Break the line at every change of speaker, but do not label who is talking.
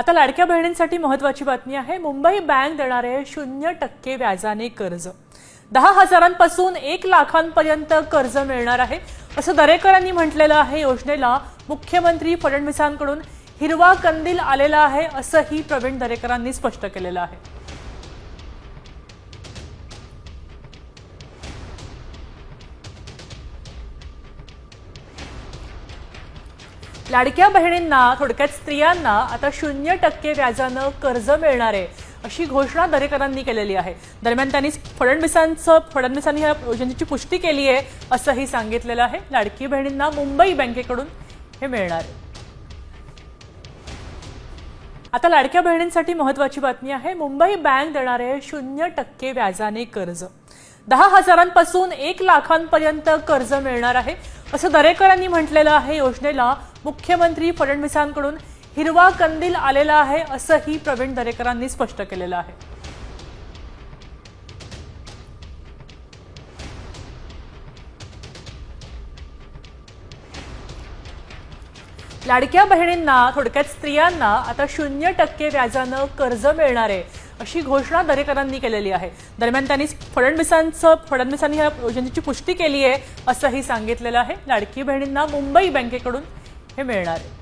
आता लाडक्या बहिणींसाठी महत्वाची बातमी आहे मुंबई बँक देणारे शून्य टक्के व्याजाने कर्ज. दहा हजारांपासून एक लाखांपर्यंत कर्ज मिळणार आहे असं दरेकरांनी म्हटलेलं आहे योजनेला मुख्यमंत्री फडणवीसांकडून. हिरवा कंदील आलेला आहे असंही प्रवीण दरेकरांनी स्पष्ट केलेलं आहे. लाडक्या बहिणींना थोडक्यात स्त्रियांना आता शून्य टक्के व्याजानं कर्ज मिळणार आहे अशी घोषणा दरेकरांनी केलेली आहे. दरम्यान त्यांनी फडणवीसांचं फडणवीसांनी या योजनेची पुष्टी केली आहे असंही सांगितलेलं आहे. लाडकी बहिणींना मुंबई बँकेकडून हे मिळणार आहे. आता लाडक्या बहिणींसाठी महत्वाची बातमी आहे. मुंबई बँक देणारे शून्य टक्के व्याजाने कर्ज. दहा हजारांपासून एक लाखांपर्यंत कर्ज मिळणार आहे असं दरेकरांनी म्हटलेलं आहे. योजनेला मुख्यमंत्री फडणवीसांकडून हिरवा कंदील आलेला आहे असंही प्रवीण दरेकरांनी स्पष्ट केलेलं आहे. लाडक्या बहिणींना थोडक्यात स्त्रियांना आता शून्य टक्के व्याजानं कर्ज मिळणार आहे अशी घोषणा दरेकरांनी केलेली आहे. दरम्यान त्यांनी फडणवीसांचं फडणवीसांनी या योजनेची पुष्टी केली आहे असंही सांगितलेलं आहे. लाडकी बहिणींना मुंबई बँकेकडून हे मिळणार आहे.